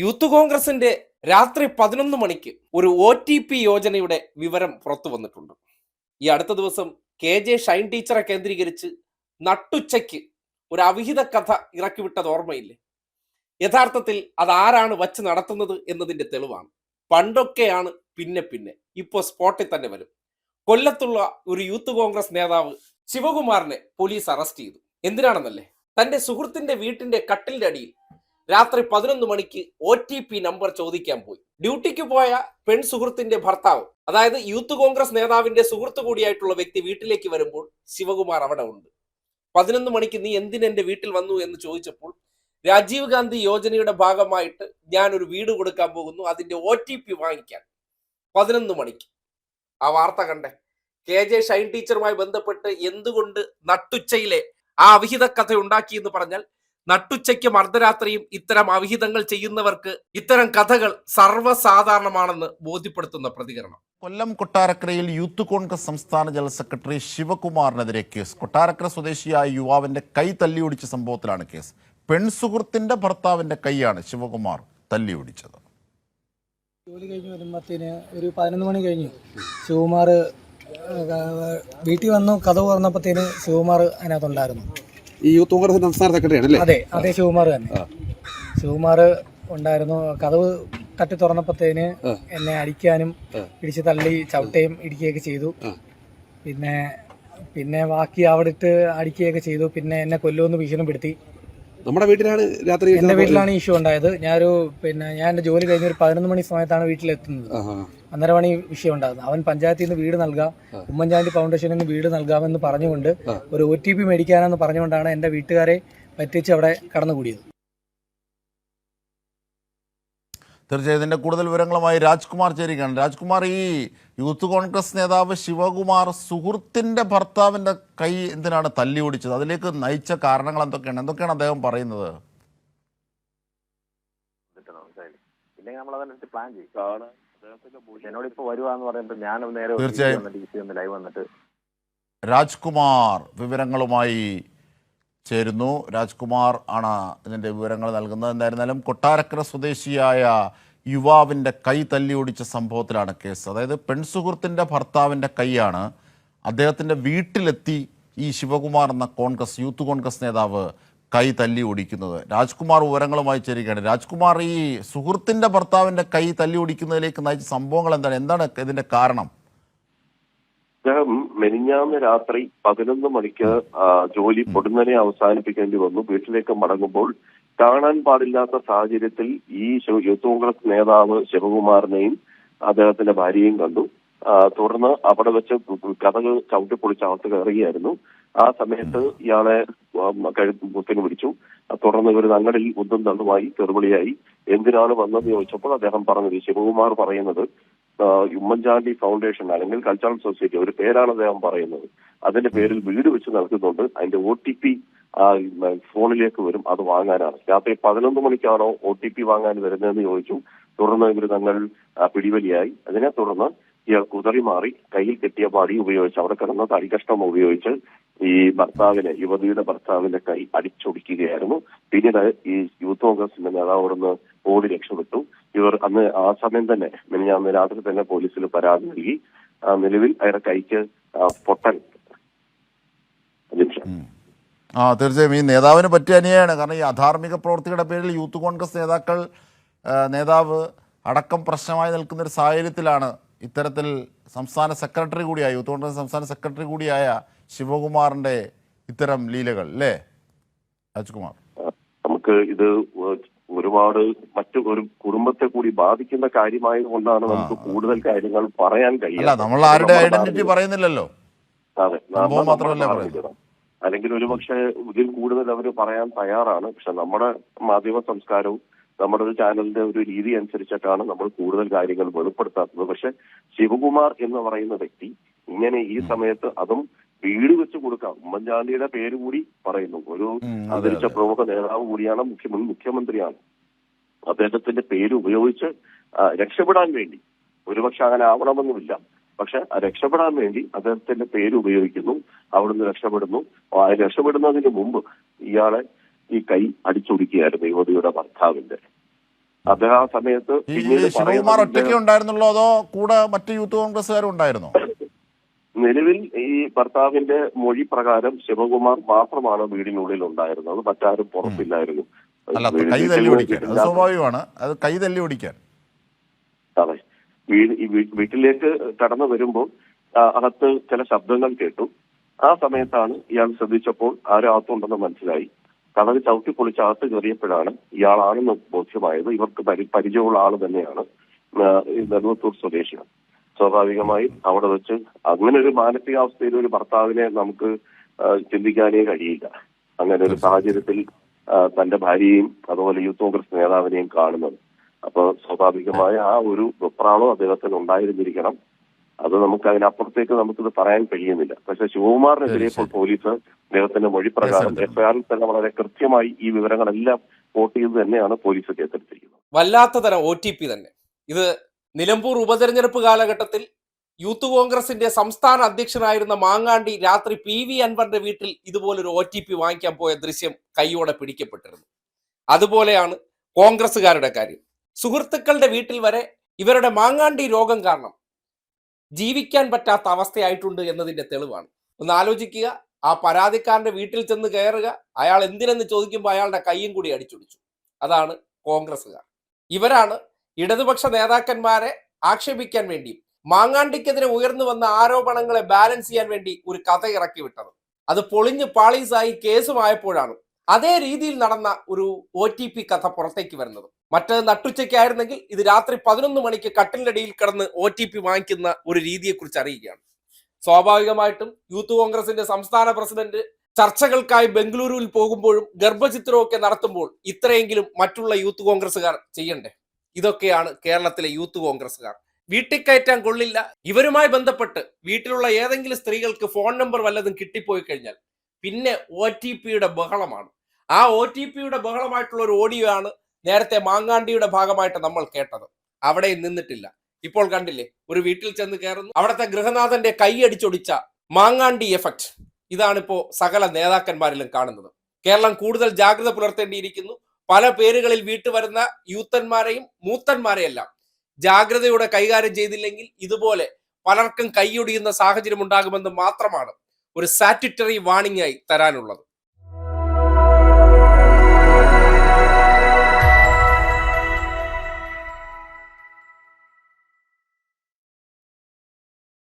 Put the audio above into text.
Youth കോൺഗ്രസിന്റെ രാത്രി പതിനൊന്ന് മണിക്ക് ഒരു ഒ ടി പി യോജനയുടെ വിവരം പുറത്തു വന്നിട്ടുണ്ട്. ഈ അടുത്ത ദിവസം കെ ജെ ഷൈൻ ടീച്ചറെ കേന്ദ്രീകരിച്ച് നട്ടുച്ചയ്ക്ക് ഒരു അവിഹിത കഥ ഇറക്കിവിട്ടത് ഓർമ്മയില്ലേ? യഥാർത്ഥത്തിൽ ആരാണ് വച്ച് നടത്തുന്നത് എന്നതിന്റെ തെളിവാണ്. പണ്ടൊക്കെയാണ് പിന്നെ പിന്നെ. ഇപ്പോൾ സ്പോട്ടിൽ തന്നെ വരും. കൊല്ലത്തുള്ള ഒരു യൂത്ത് കോൺഗ്രസ് നേതാവ് ശിവകുമാറിനെ പോലീസ് അറസ്റ്റ് ചെയ്തു. എന്തിനാണെന്നല്ലേ? തന്റെ സുഹൃത്തിന്റെ വീട്ടിന്റെ കട്ടിലിന്റെ അടിയിൽ രാത്രി പതിനൊന്ന് മണിക്ക് ഒ ടി പി നമ്പർ ചോദിക്കാൻ പോയി. ഡ്യൂട്ടിക്ക് പോയ പെൺ സുഹൃത്തിന്റെ ഭർത്താവ് അതായത് യൂത്ത് കോൺഗ്രസ് നേതാവിന്റെ സുഹൃത്തു കൂടിയായിട്ടുള്ള വ്യക്തി വീട്ടിലേക്ക് വരുമ്പോൾ ശിവകുമാർ അവിടെ ഉണ്ട്. പതിനൊന്ന് മണിക്ക് നീ എന്തിന് എന്റെ വീട്ടിൽ വന്നു എന്ന് ചോദിച്ചപ്പോൾ രാജീവ് ഗാന്ധി യോജനയുടെ ഭാഗമായിട്ട് ഞാൻ ഒരു വീട് കൊടുക്കാൻ പോകുന്നു അതിന്റെ ഒ ടി പി വാങ്ങിക്കാൻ. പതിനൊന്ന് മണിക്ക്. ആ വാർത്ത കണ്ടേ. കെ ജെ ഷൈൻ ടീച്ചറുമായി ബന്ധപ്പെട്ട് എന്തുകൊണ്ട് നട്ടുച്ചയിലെ ആ അവിഹിത കഥ ഉണ്ടാക്കി എന്ന് പറഞ്ഞാൽ നട്ടുച്ചയ്ക്കും അർദ്ധരാത്രിയും ഇത്തരം അവിഹിതങ്ങൾ ചെയ്യുന്നവർക്ക് ഇത്തരം കഥകൾ സർവസാധാരണമാണെന്ന് ബോധ്യപ്പെടുത്തുന്ന പ്രതികരണം. കൊല്ലം കൊട്ടാരക്കരയിൽ യൂത്ത് കോൺഗ്രസ് സംസ്ഥാന ജനറൽ സെക്രട്ടറി ശിവകുമാറിനെതിരെ കേസ്. കൊട്ടാരക്കര സ്വദേശിയായ യുവാവിന്റെ കൈ തല്ലിയൊടിച്ച സംഭവത്തിലാണ് കേസ്. പെൺസുഹൃത്തിന്റെ ഭർത്താവിന്റെ കൈയാണ് ശിവകുമാർ തല്ലിയൊടിച്ചത്. ജോലി കഴിഞ്ഞ് വരുമ്പത്തേന് ഒരു പതിനൊന്ന് മണി കഴിഞ്ഞു. ശിവകുമാർ വീട്ടിൽ വന്നു കഥ തുറന്നപ്പോഴത്തേന് ശിവകുമാർ അതിനകത്തുണ്ടായിരുന്നു. ഈ യൂത്ത് കോൺഗ്രസ് സംസ്ഥാന സെക്രട്ടറി അല്ലേ? അതെ അതെ ശിവകുമാർ തന്നെ. ശിവകുമാർ ഉണ്ടായിരുന്നു. കഥവ് തട്ടി തുറന്നപ്പോഴത്തേന് എന്നെ അടിക്കാനും ആ. പിടിച്ച് തള്ളി ചവിട്ടയും ഇടിക്കുകയൊക്കെ ചെയ്തു. പിന്നെ പിന്നെ ബാക്കി അവിടെ ഇട്ട് അടിക്കുകയൊക്കെ ചെയ്തു. പിന്നെ എന്നെ കൊല്ലുമെന്ന് ഭീഷണിപ്പെടുത്തി. നമ്മുടെ വീട്ടിലാണ് രാത്രി എന്റെ വീട്ടിലാണ് ഇഷ്യൂ ഉണ്ടായത് ഞാനൊരു പിന്നെ ഞാൻ എന്റെ ജോലി കഴിഞ്ഞ ഒരു പതിനൊന്ന് മണി സമയത്താണ് വീട്ടിലെത്തുന്നത്. അന്നേരമാണ് ഈ വിഷയം ഉണ്ടാകുന്നത് അവൻ പഞ്ചായത്തിൽ നിന്ന് വീട് നൽകാം. ഉമ്മൻചാണ്ടി ഫൗണ്ടേഷനിൽ നിന്ന് വീട് നൽകാമെന്ന് പറഞ്ഞുകൊണ്ട്. ഒരു ഒ ടി പി മേടിക്കാനെന്ന് പറഞ്ഞുകൊണ്ടാണ് എന്റെ വീട്ടുകാരെ പറ്റിച്ച് അവിടെ കടന്നുകൂടിയത് തീർച്ചയായും ഇതിന്റെ കൂടുതൽ വിവരങ്ങളുമായി രാജ്കുമാർ ചേരുകയാണ്. രാജ്കുമാർ ഈ യൂത്ത് കോൺഗ്രസ് നേതാവ് ശിവകുമാർ സുഹൃത്തിന്റെ ഭർത്താവിന്റെ കൈ എന്തിനാണ് തല്ലി ഓടിച്ചത് അതിലേക്ക് നയിച്ച കാരണങ്ങൾ എന്തൊക്കെയാണ്? എന്തൊക്കെയാണ് അദ്ദേഹം പറയുന്നത്? ഇല്ലെങ്കിൽ നമ്മൾ അതനുസരിച്ച് പ്ലാൻ ചെയ്യും. എന്നോട് ഇപ്പൊ വരുവാന്ന് പറയുമ്പോൾ ഞാൻ നേരെ ലൈവ് വന്നിട്ട് രാജ്കുമാർ വിവരങ്ങളുമായി ചേരുന്നു. രാജ്കുമാർ ആണ് ഇതിന്റെ വിവരങ്ങൾ നൽകുന്നത്. എന്തായിരുന്നാലും കൊട്ടാരക്കര സ്വദേശിയായ യുവാവിന്റെ കൈ തല്ലിയൊടിച്ച സംഭവത്തിലാണ് കേസ്. അതായത് പെൺസുഹൃത്തിന്റെ ഭർത്താവിന്റെ കൈയാണ് അദ്ദേഹത്തിന്റെ വീട്ടിലെത്തി ഈ ശിവകുമാർ എന്ന കോൺഗ്രസ് യൂത്ത് കോൺഗ്രസ് നേതാവ് കൈ തല്ലി ഒടിക്കുന്നത് രാജ്കുമാർ വിവരങ്ങളുമായി ചേരുകയാണ്. രാജ്കുമാർ ഈ സുഹൃത്തിന്റെ ഭർത്താവിന്റെ കൈ തല്ലി ഒടിക്കുന്നതിലേക്ക് നയിച്ച സംഭവങ്ങൾ എന്താണ്? എന്താണ് ഇതിന്റെ കാരണം? മെനിഞ്ഞാന്ന് രാത്രി പതിനൊന്ന് മണിക്ക് ജോലി പൊടുന്നനെ അവസാനിപ്പിക്കേണ്ടി വന്നു. വീട്ടിലേക്ക് മടങ്ങുമ്പോൾ കാണാൻ പാടില്ലാത്ത സാഹചര്യത്തിൽ ഈ യൂത്ത് കോൺഗ്രസ് നേതാവ് ശിവകുമാറിനെയും അദ്ദേഹത്തിന്റെ ഭാര്യയും കണ്ടു. തുടർന്ന് അവിടെ വെച്ച് കഥകൾ ചവിട്ടിപ്പൊളിച്ച് അകത്ത് കയറുകയായിരുന്നു. ആ സമയത്ത് ഇയാളെ കുത്തിന് പിടിച്ചു. തുടർന്ന് ഇവർ തങ്ങളിൽ ഉന്തും തള്ളുമായി തെറുവിളിയായി. എന്തിനാണ് വന്നത് ചോദിച്ചപ്പോൾ അദ്ദേഹം പറഞ്ഞത് ശിവകുമാർ പറയുന്നത് ഉമ്മൻചാണ്ടി ഫൗണ്ടേഷൻ അല്ലെങ്കിൽ കൾച്ചറൽ സൊസൈറ്റി ഒരു പേരാണ് അദ്ദേഹം പറയുന്നത്. അതിന്റെ പേരിൽ വീട് വെച്ച് നടത്തുന്നുണ്ട് അതിന്റെ ഒ ടി പി ഫോണിലേക്ക് വരും. അത് വാങ്ങാനാണ്. രാത്രി പതിനൊന്ന് മണിക്കാണോ ഒ ടി പി വാങ്ങാൻ വരുന്നതെന്ന് ചോദിച്ചു. തുടർന്ന് ഇവർ തങ്ങൾ പിടിവലിയായി. അതിനെ തുടർന്ന് ഇയാൾ കുതറി മാറി കയ്യിൽ കെട്ടിയ പാടി ഉപയോഗിച്ച് അവിടെ കിടന്ന തടികഷ്ണം ഉപയോഗിച്ച് ഈ ഭർത്താവിനെ യുവതിയുടെ ഭർത്താവിന്റെ കൈ അടിച്ചൊടിക്കുകയായിരുന്നു. പിന്നീട് ഈ യൂത്ത് കോൺഗ്രസിന്റെ നേതാവ് അവിടുന്ന് ഓടി രക്ഷപ്പെട്ടു. ഇവർ അന്ന് ആ സമയം തന്നെ മിനിഞ്ഞാന്ന് രാത്രി തന്നെ പോലീസിൽ പരാതി നൽകി. നിലവിൽ അയാളുടെ കൈക്ക് പൊട്ടൻ ആ തീർച്ചയായും. ഈ നേതാവിന് പറ്റിയ അനിയാണ്. കാരണം ഈ അധാർമിക പ്രവർത്തികളുടെ പേരിൽ യൂത്ത് കോൺഗ്രസ് നേതാക്കൾ നേതാവ് അടക്കം പ്രശ്നമായി നിൽക്കുന്ന ഒരു സാഹചര്യത്തിലാണ് ഇത്തരത്തിൽ സംസ്ഥാന സെക്രട്ടറി കൂടിയായ യൂത്ത് കോൺഗ്രസ് സംസ്ഥാന സെക്രട്ടറി കൂടിയായ ശിവകുമാറിന്റെ ഇത്തരം ലീലകൾ അല്ലേ? രാജ്കുമാർ. നമുക്ക് ഇത് ഒരുപാട് മറ്റു ഒരു കുടുംബത്തെ കൂടി ബാധിക്കുന്ന കാര്യമായത് കൊണ്ടാണ് നമുക്ക് കൂടുതൽ കാര്യങ്ങൾ പറയാൻ കഴിയില്ല നമ്മൾ ആരുടെ ഐഡന്റിറ്റി പറയുന്നില്ലല്ലോ. അതെ മാത്രമല്ല പറയുന്നത്. അല്ലെങ്കിൽ ഒരുപക്ഷെ ഇതിൽ കൂടുതൽ അവർ പറയാൻ തയ്യാറാണ്. പക്ഷെ നമ്മുടെ മാധ്യമ സംസ്കാരവും നമ്മുടെ ഒരു ചാനലിന്റെ ഒരു രീതി അനുസരിച്ചിട്ടാണ് നമ്മൾ കൂടുതൽ കാര്യങ്ങൾ വെളിപ്പെടുത്താത്തത്. പക്ഷെ ശിവകുമാർ എന്ന് പറയുന്ന വ്യക്തി ഇങ്ങനെ ഈ സമയത്ത് അതും വീട് വെച്ച് കൊടുക്കാം. ഉമ്മൻചാണ്ടിയുടെ പേര് കൂടി പറയുന്നു. ഒരു അന്തരിച്ച പ്രമുഖ നേതാവ് കൂടിയാണ് മുഖ്യ മുൻ മുഖ്യമന്ത്രിയാണ്. അദ്ദേഹത്തിന്റെ പേര് ഉപയോഗിച്ച് രക്ഷപ്പെടാൻ വേണ്ടി. ഒരുപക്ഷെ അങ്ങനെ ആവണമെന്നുമില്ല. പക്ഷെ രക്ഷപ്പെടാൻ വേണ്ടി അദ്ദേഹത്തിന്റെ പേര് ഉപയോഗിക്കുന്നു. അവിടുന്ന് രക്ഷപ്പെടുന്നു. രക്ഷപ്പെടുന്നതിന് മുമ്പ് ഇയാളെ ഈ കൈ അടിച്ചൊടുക്കുകയായിരുന്നു യുവതിയുടെ ഭർത്താവിന്റെ. അദ്ദേഹം ആ സമയത്ത് പിന്നീട് ശിവകുമാർ ഒറ്റയ്ക്ക് ഉണ്ടായിരുന്നുള്ളൂ അതോ കൂടെ മറ്റു യൂത്ത് കോൺഗ്രസ്സുകാരും ഉണ്ടായിരുന്നോ? നിലവിൽ ഈ ഭർത്താവിന്റെ മൊഴി പ്രകാരം ശിവകുമാർ മാത്രമാണ് വീടിനുള്ളിൽ ഉണ്ടായിരുന്നത്. മറ്റാരും പുറത്തില്ലായിരുന്നു. കൈ തല്ലി ഓടിക്കാൻ. അത് സ്വാഭാവികമാണ്. അത് കൈ തല്ലി ഓടിക്കാൻ. അതെ. വീട് വീട്ടിലേക്ക് കടന്നു വരുമ്പോൾ അകത്ത് ചില ശബ്ദങ്ങൾ കേട്ടു. ആ സമയത്താണ് ഇയാൾ ശ്രദ്ധിച്ചപ്പോൾ ആരകത്തുണ്ടെന്ന് മനസ്സിലായി. കടൽ ചവിട്ടി പൊളിച്ച് അകത്ത് കയറിയപ്പോഴാണ് ഇയാളാണെന്ന് ബോധ്യമായത്. ഇവർക്ക് പരി പരിചയമുള്ള ആൾ തന്നെയാണ് നെടുവത്തൂർ സ്വദേശിയാണ് സ്വാഭാവികമായും അവിടെ വെച്ച് അങ്ങനെ ഒരു മാനസികാവസ്ഥയിൽ ഒരു ഭർത്താവിനെ നമുക്ക് ചിന്തിക്കാനേ കഴിയില്ല. അങ്ങനെ ഒരു സാഹചര്യത്തിൽ തന്റെ ഭാര്യയും അതുപോലെ യൂത്ത് കോൺഗ്രസ് നേതാവിനെയും കാണുന്നത്. അപ്പൊ സ്വാഭാവികമായ ആ ഒരു വെപ്രാളം അദ്ദേഹത്തിന് ഉണ്ടായിരുന്നിരിക്കണം. അത് നമുക്ക് അതിനപ്പുറത്തേക്ക് നമുക്കിത് പറയാൻ കഴിയുന്നില്ല. പക്ഷെ ശിവകുമാറിനെതിരെ ഇപ്പോൾ പോലീസ് അദ്ദേഹത്തിന്റെ മൊഴി പ്രകാരം. എഫ്ഐആറിൽ തന്നെ വളരെ കൃത്യമായി ഈ വിവരങ്ങളെല്ലാം വോട്ട് ചെയ്ത് തന്നെയാണ് പോലീസ് കേസെടുത്തിരിക്കുന്നത്. വല്ലാത്ത തരം ഒ ടി പി തന്നെ. ഇത് നിലമ്പൂർ ഉപതെരഞ്ഞെടുപ്പ് കാലഘട്ടത്തിൽ യൂത്ത് കോൺഗ്രസിന്റെ സംസ്ഥാന അധ്യക്ഷനായിരുന്ന മാങ്ങാണ്ടി രാത്രി പി വി അൻവറിന്റെ വീട്ടിൽ ഇതുപോലൊരു ഒ ടി പി വാങ്ങിക്കാൻ പോയ ദൃശ്യം കൈയോടെ പിടിക്കപ്പെട്ടിരുന്നു. അതുപോലെയാണ് കോൺഗ്രസ്സുകാരുടെ കാര്യം. സുഹൃത്തുക്കളുടെ വീട്ടിൽ വരെ ഇവരുടെ മാങ്ങാണ്ടി രോഗം കാരണം ജീവിക്കാൻ പറ്റാത്ത അവസ്ഥയായിട്ടുണ്ട് എന്നതിന്റെ തെളിവാണ്. ഒന്ന് ആലോചിക്കുക ആ പരാതിക്കാരന്റെ വീട്ടിൽ ചെന്ന് കയറുക അയാൾ എന്തിനെന്ന് ചോദിക്കുമ്പോൾ അയാളുടെ കൈയും കൂടി അടിച്ചൊടിച്ചു. അതാണ് കോൺഗ്രസ്സുകാർ. ഇവരാണ് ഇടതുപക്ഷ നേതാക്കന്മാരെ ആക്ഷേപിക്കാൻ വേണ്ടി മാങ്ങാണ്ടിക്കെതിരെ ഉയർന്നു വന്ന ആരോപണങ്ങളെ ബാലൻസ് ചെയ്യാൻ വേണ്ടി ഒരു കഥ ഇറക്കി വിട്ടത് അത് പൊളിഞ്ഞ് പാളീസായി കേസുമായപ്പോഴാണ് അതേ രീതിയിൽ നടന്ന ഒരു ഒ ടി പി കഥ പുറത്തേക്ക് വരുന്നത്. മറ്റത് നട്ടുച്ചയ്ക്കായിരുന്നെങ്കിൽ ഇത് രാത്രി പതിനൊന്ന് മണിക്ക് കട്ടിലടിയിൽ കിടന്ന് ഒ ടി പി വാങ്ങിക്കുന്ന ഒരു രീതിയെക്കുറിച്ച് അറിയുകയാണ്. സ്വാഭാവികമായിട്ടും യൂത്ത് കോൺഗ്രസിന്റെ സംസ്ഥാന പ്രസിഡന്റ് ചർച്ചകൾക്കായി ബംഗളൂരുവിൽ പോകുമ്പോഴും ഗർഭചിത്രമൊക്കെ നടത്തുമ്പോൾ ഇത്രയെങ്കിലും മറ്റുള്ള യൂത്ത് കോൺഗ്രസ്സുകാർ ചെയ്യണ്ടേ? ഇതൊക്കെയാണ് കേരളത്തിലെ യൂത്ത് കോൺഗ്രസ്സുകാർ. വീട്ടിൽ കയറ്റാൻ കൊള്ളില്ല. ഇവരുമായി ബന്ധപ്പെട്ട് വീട്ടിലുള്ള ഏതെങ്കിലും സ്ത്രീകൾക്ക് ഫോൺ നമ്പർ വല്ലതും കിട്ടിപ്പോയി കഴിഞ്ഞാൽ പിന്നെ ഒ ടി പിയുടെ ബഹളമാണ്. ആ ഒ ടി പിയുടെ ബഹളമായിട്ടുള്ള ഒരു ഓഡിയോ ആണ് നേരത്തെ മാങ്ങാണ്ടിയുടെ ഭാഗമായിട്ട് നമ്മൾ കേട്ടത്. അവിടെ നിന്നിട്ടില്ല. ഇപ്പോൾ കണ്ടില്ലേ ഒരു വീട്ടിൽ ചെന്ന് കയറുന്നു. അവിടുത്തെ ഗൃഹനാഥന്റെ കൈയടിച്ചൊടിച്ച മാങ്ങാണ്ടി എഫക്റ്റ് ഇതാണിപ്പോ സകല നേതാക്കന്മാരിലും കാണുന്നത്. കേരളം കൂടുതൽ ജാഗ്രത പുലർത്തേണ്ടിയിരിക്കുന്നു. പല പേരുകളിൽ വീട്ടു വരുന്ന യൂത്തന്മാരെയും മൂത്തന്മാരെയെല്ലാം ജാഗ്രതയോടെ കൈകാര്യം ചെയ്തില്ലെങ്കിൽ ഇതുപോലെ പലർക്കും കൈയൊടിയുന്ന സാഹചര്യം ഉണ്ടാകുമെന്ന് മാത്രമാണ് ഒരു സാറ്റിറ്ററി വാണിംഗ് ആയി തരാനുള്ളത്.